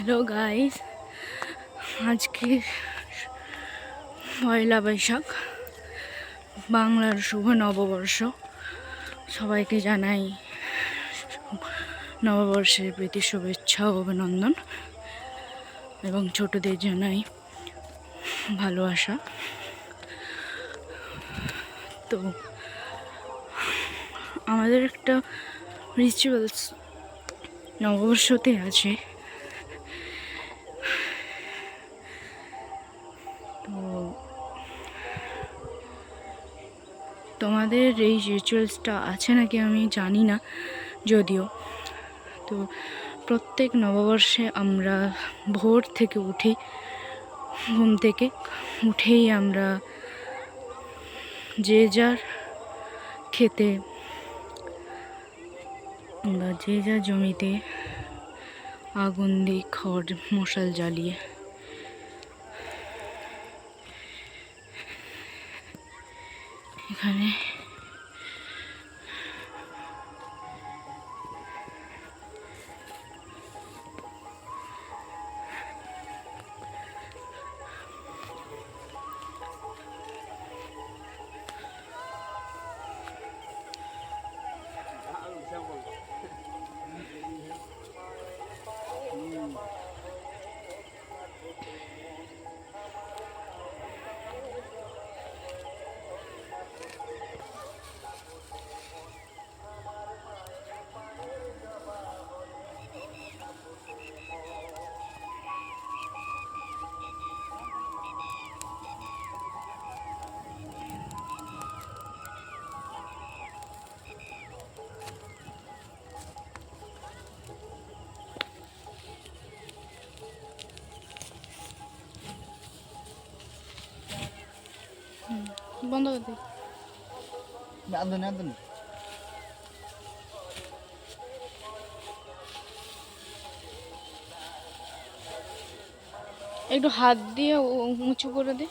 Hello guys আজকে পয়লা বৈশাখ, বাংলার শুভ নববর্ষ। সবাইকে জানাই নববর্ষের প্রীতি, শুভেচ্ছা ও অভিনন্দন। এবং ছোটদের জানাই ভালোবাসা। তো আমাদের একটা রিচুয়ালস নববর্ষতে আছে। তোমাদের এই রিচুয়ালসটা আছে নাকি আমি জানি না যদিও। তো প্রত্যেক নববর্ষে আমরা ভোর থেকে উঠি, ঘুম থেকে উঠেই আমরা যে যার খেতে বা যে যার জমিতে আগুন দিই খড় মশাল জ্বালিয়ে এখানে বন্ধ করে দিই আদন আদন একটু হাত দিয়ে উঁচু করে দে।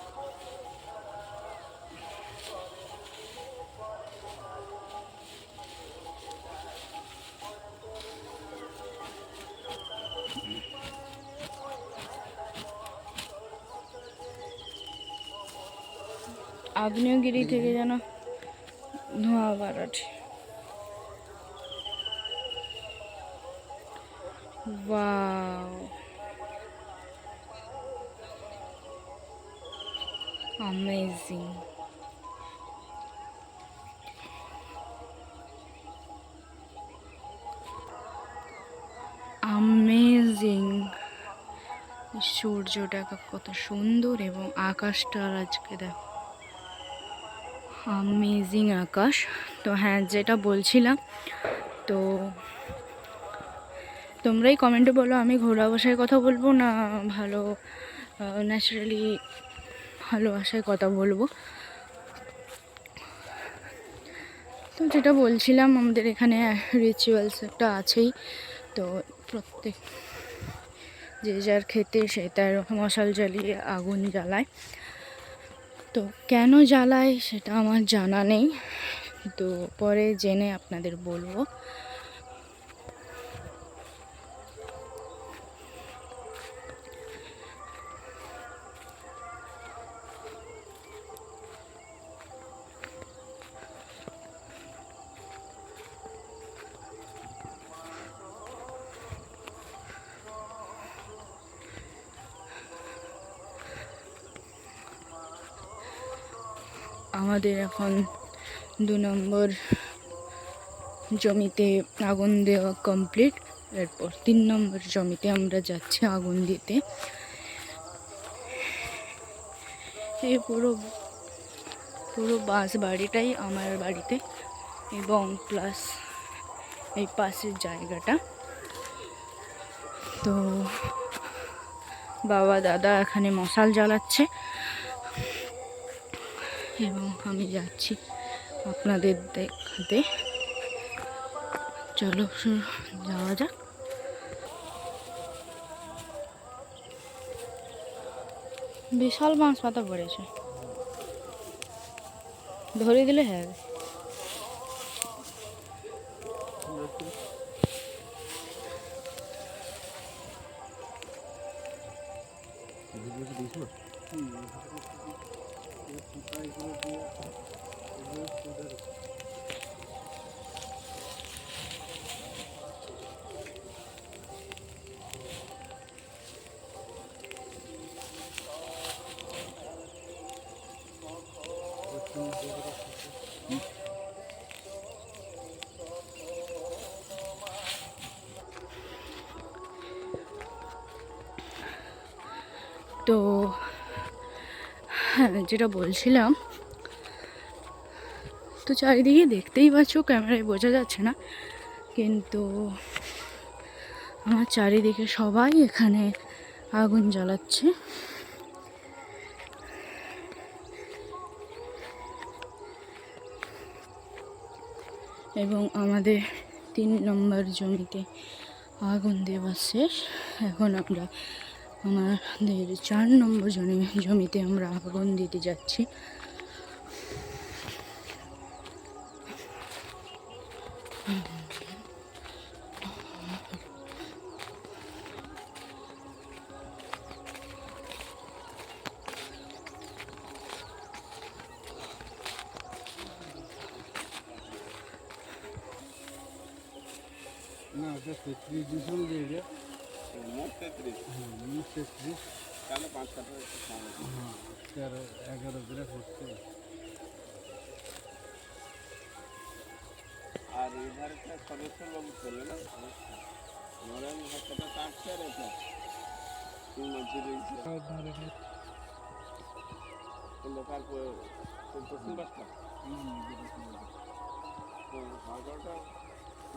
আগ্নেয়গিরি থেকে যেন ধোঁয়া বাড়াচ্ছে ওয়াও। Amazing amazing সূর্যটা কত সুন্দর এবং আকাশটা আজকে দেখো। আমেজিং আকাশ। তো হ্যাঁ যেটা বলছিলাম, তো তোমরাই কমেন্টে বলো, আমি ঘোরা ভাষায় কথা বলব না ভালো ন্যাচারালি ভালোবাসায় কথা বলব? তো যেটা বলছিলাম, আমাদের এখানে রিচুয়ালস একটা আছেই। তো প্রত্যেক, যে যার খেতে সে তার মশাল জ্বালিয়ে আগুন জ্বালায়। তো কেন জ্বালায় সেটা আমার জানা নেই। তো পরে জেনে আপনাদের বলব। আমাদের এখন দু নম্বর জমিতে আগুন দেওয়া কমপ্লিট এরপর তিন নম্বর জমিতে আমরা যাচ্ছি আগুন দিতে। এই পুরো পুরো বাঁশ বাড়িটাই আমার বাড়িতে এবং প্লাস এই পাশের জায়গাটা। তো বাবা, দাদা এখানে মশাল জ্বালাচ্ছে। এবং আমি যাচ্ছি আপনাদের দেখাতে। চলো, যাওয়া যাক। বিশাল বাঁশ পাতা পড়েছে। ধরে দিলে হ্যাঁ তো হ্যাঁ যেটা বলছিলাম, তো চারিদিকে দেখতেই পাচ্ছ ক্যামেরায় বোঝা যাচ্ছে না, কিন্তু আমার চারিদিকে সবাই এখানে আগুন জ্বালাচ্ছে। এবং আমাদের তিন নম্বর জমিতে আগুন দেওয়া শেষ। এখন আমরা আমাদের চার নম্বর জমি জমিতে আমরা আগুন দিতে যাচ্ছি। না ওটা তেত্রিশ ডিসেল দিয়ে তেরো এগারো করে হচ্ছে আর এধারটা সদস্য লোক চলে না? নরেন হাতটা কাটছে আর এটা তিন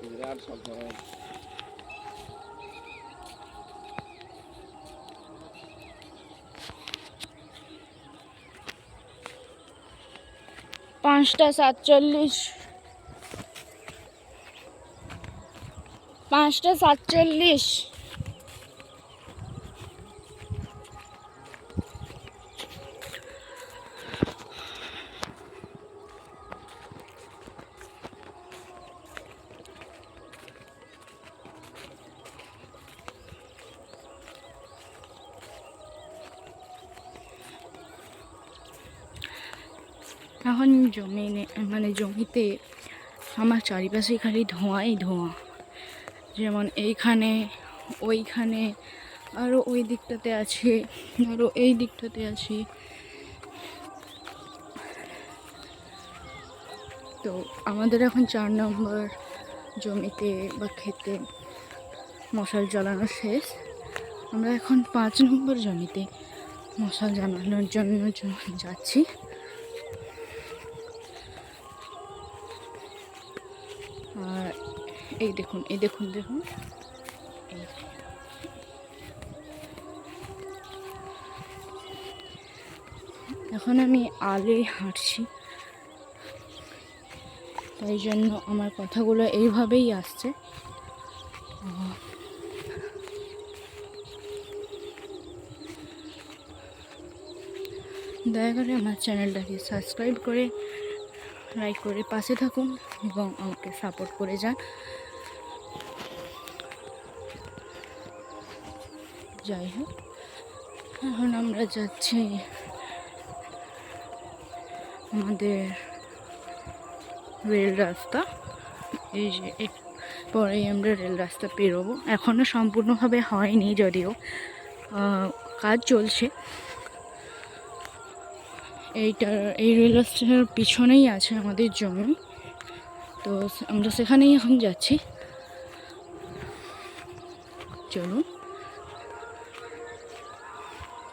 বিরাট পাঁচটা সাতচল্লিশ। পাঁচটা সাতচল্লিশ। এখন জমি মানে জমিতে আমার চারিপাশে খালি ধোঁয়াই ধোঁয়া। যেমন এইখানে, ওইখানে আরও ওই দিকটাতে আছে আরও এই দিকটাতে আছে। তো আমাদের এখন চার নম্বর জমিতে বা খেতে মশাল জ্বালানো শেষ। আমরা এখন পাঁচ নম্বর জমিতে মশাল জ্বালানোর জন্য যাচ্ছি আর এই দেখুন এই দেখুন দেখুন। এখন আমি আলেই হাঁটছি। তাই জন্য আমার কথাগুলো এইভাবেই আসছে। দয়া করে আমার চ্যানেলটাকে সাবস্ক্রাইব করে, লাইক করে পাশে থাকুন এবং আমাকে সাপোর্ট করে যান। যাই হোক এখন আমরা যাচ্ছি আমাদের রেল রাস্তা। এই যে পরেই আমরা রেল রাস্তা পেরোবো। এখনও সম্পূর্ণভাবে হয়নি যদিও। কাজ চলছে। এইটার এই রেল রাস্তার পিছনেই আছে আমাদের জমি। তো আমরা সেখানেই এখন যাচ্ছি। চলুন।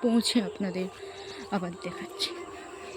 পৌঁছে আপনাদের আবার দেখাচ্ছি।